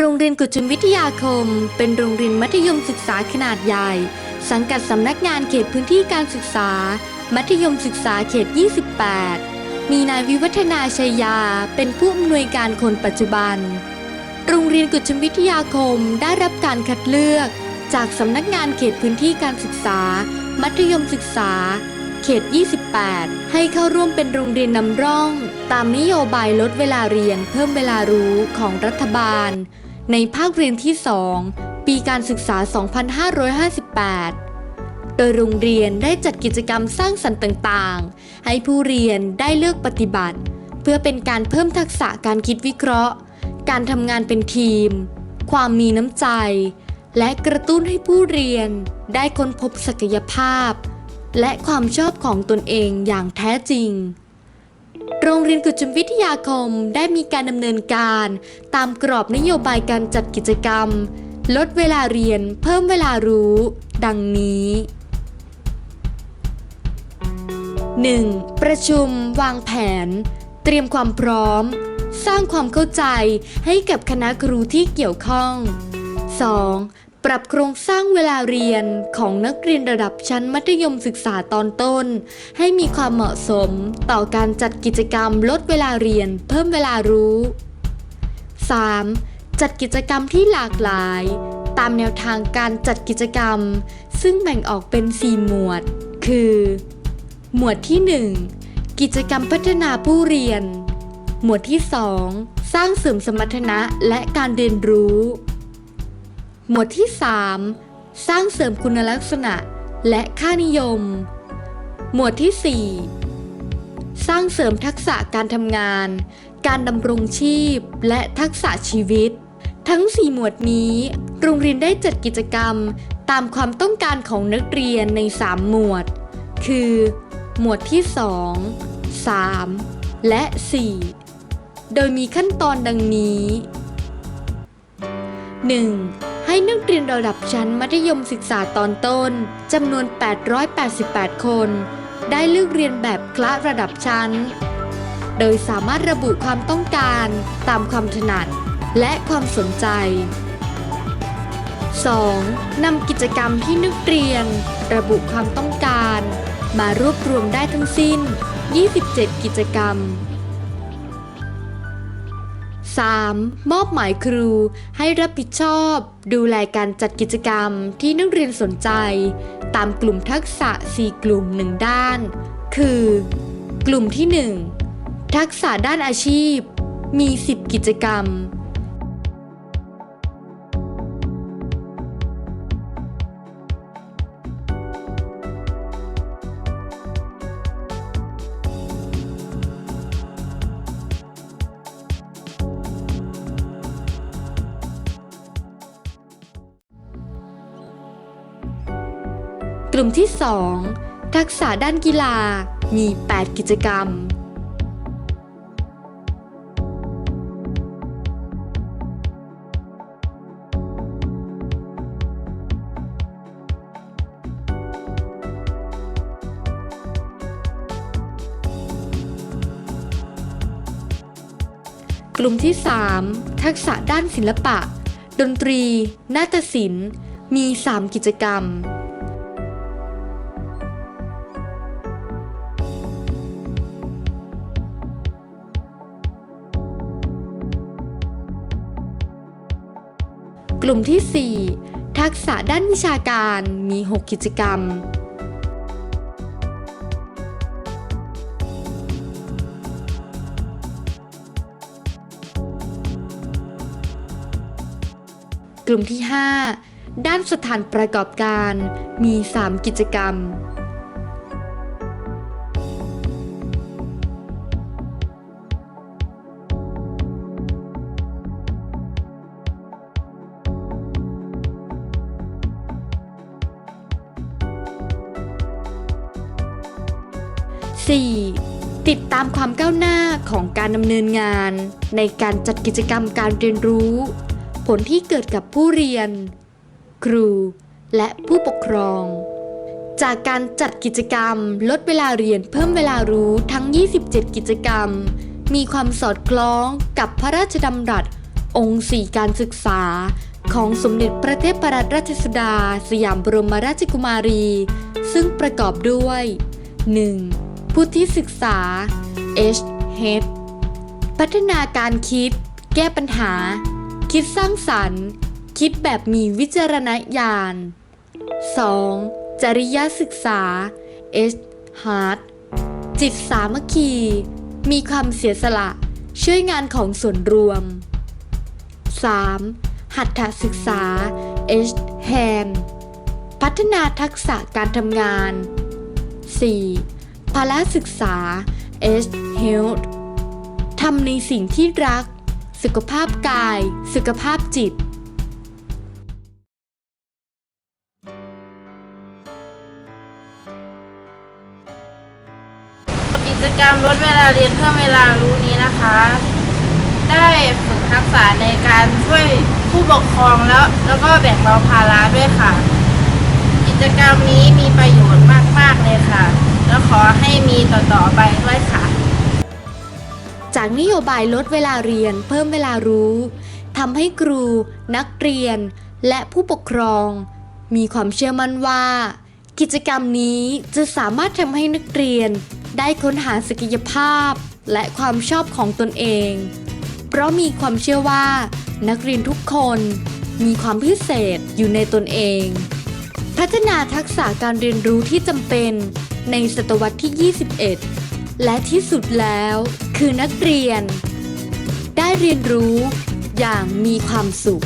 โรงเรียนกุจุมวิทยาคม เป็นโรงเรียนมัธยมศึกษาขนาดใหญ่ สังกัดสำนักงานเขตพื้นที่การศึกษา มัธยมศึกษาเขต 28 มีนายวิวัฒนาชัยยา เป็นผู้อำนวยการคนปัจจุบัน โรงเรียนกุจุมวิทยาคมได้รับการคัดเลือก จากสำนักงานเขตพื้นที่การศึกษา มัธยมศึกษา เขต 28 ให้เข้าร่วมเป็นโรงเรียนนำร่อง ตามนโยบายลดเวลาเรียนเพิ่มเวลารู้ของรัฐบาล ในภาคเรียนที่ 2 ปีการศึกษา 2558 โดยโรงเรียนได้จัดกิจกรรมสร้างสรรค์ต่างๆ ให้ผู้เรียนได้เลือกปฏิบัติ เพื่อเป็นการเพิ่มทักษะการคิดวิเคราะห์ การทำงานเป็นทีม ความมีน้ำใจ และกระตุ้นให้ผู้เรียนได้ค้นพบศักยภาพ และความชอบของตนเองอย่างแท้จริง โรงเรียนกุจุมวิทยาคมได้มีการดำเนินการ ตามกรอบนโยบายการจัดกิจกรรม ลดเวลาเรียนเพิ่มเวลารู้ ดังนี้ 1. ประชุม วางแผน เตรียมความพร้อม สร้างความเข้าใจให้กับคณะครูที่เกี่ยวข้อง 2. ปรับโครงสร้างเวลาเรียนของนักเรียนระดับชั้นมัธยมศึกษาตอนต้น ให้มีความเหมาะสมต่อการจัดกิจกรรมลดเวลาเรียน เพิ่มเวลารู้ 3. จัดกิจกรรมที่หลากหลาย ตามแนวทางการจัดกิจกรรม ซึ่งแบ่งออกเป็น 4 หมวด คือ หมวดที่ 1 กิจกรรมพัฒนาผู้เรียน หมวดที่ 2 สร้างเสริมสมรรถนะและการเรียนรู้ หมวดที่ 3 สร้างเสริมคุณลักษณะและค่านิยม หมวดที่ 4 สร้างเสริมทักษะการทำงาน การดำรงชีพ และทักษะชีวิต ทั้ง 4 หมวดนี้ โรงเรียนได้จัดกิจกรรมตามความต้องการของนักเรียนใน 3 หมวด คือ หมวดที่ 2 3 และ 4 โดยมีขั้นตอนดังนี้ 1. ให้นักเรียนระดับชั้นมัธยมศึกษาตอนต้นจำนวน 888 คน ได้เลือกเรียนแบบคละระดับชั้น โดยสามารถระบุความต้องการตามความถนัดและความสนใจ 2. นำกิจกรรมที่นักเรียน ระบุความต้องการ มารวบรวมได้ทั้งสิ้น 27 กิจกรรม 3. มอบหมายครูให้รับผิดชอบ ดูแลการจัดกิจกรรมที่นักเรียนสนใจ ตามกลุ่มทักษะ 4 กลุ่ม 1 ด้าน คือ กลุ่มที่ 1 ทักษะด้านอาชีพ มี 10 กิจกรรม ลุ่มที่ 2 ทักษะด้านกีฬามี 8 กิจกรรม กลุ่มที่ 3 ทักษะด้านศิลปะ ดนตรี นาฏศิลป์ มี 3 กิจกรรม ลุ่มที่ 4 ทักษะด้านวิชาการมี 6 กิจกรรม กลุ่มที่ 5 ด้านสถานประกอบการมี 3 กิจกรรม 4. ติดตามความก้าวหน้าของการดำเนินงาน ในการจัดกิจกรรมการเรียนรู้ ผลที่เกิดกับผู้เรียน ครู และผู้ปกครอง จากการจัดกิจกรรม ลดเวลาเรียนเพิ่มเวลารู้ทั้ง 27 กิจกรรม มีความสอดคล้องกับพระราชดำรัสองค์สี่การศึกษาของสมเด็จพระเทพรัตนราชสุดา สยามบรมราชกุมารี ซึ่งประกอบด้วย 1. ผู้ที่ศึกษา H Head พัฒนาการคิด แก้ปัญหา คิดสร้างสรรค์ คิดแบบมีวิจารณญาณ 2. จริยศึกษา H Heart จิตสามัคคี มีความเสียสละ ช่วยงานของส่วนรวม 3. หัตถศึกษา H Hand พัฒนาทักษะการทำงาน 4. ภาระศึกษา H Health ทำในสิ่งที่รัก สุขภาพกาย สุขภาพจิต กิจกรรมลดเวลาเรียนเพิ่มเวลารู้นี้นะคะ ได้ฝึกทักษะในการช่วยผู้ปกครองแล้ว แล้วก็แบ่งเบาภาระด้วยค่ะ กิจกรรมนี้มีประโยชน์มาก ๆ เลยค่ะ แล้วขอให้มีต่อๆไปด้วยค่ะ จากนโยบายลดเวลาเรียนเพิ่มเวลารู้ทำให้ครู นักเรียน และผู้ปกครอง มีความเชื่อมั่นว่า กิจกรรมนี้จะสามารถทำให้นักเรียน ได้ค้นหาศักยภาพ และความชอบของตนเอง เพราะมีความเชื่อว่า นักเรียนทุกคนมีความพิเศษอยู่ในตนเอง พัฒนาทักษะการเรียนรู้ที่จำเป็น ในศตวรรษที่ 21 และที่สุดแล้วคือนักเรียน ได้เรียนรู้อย่างมีความสุข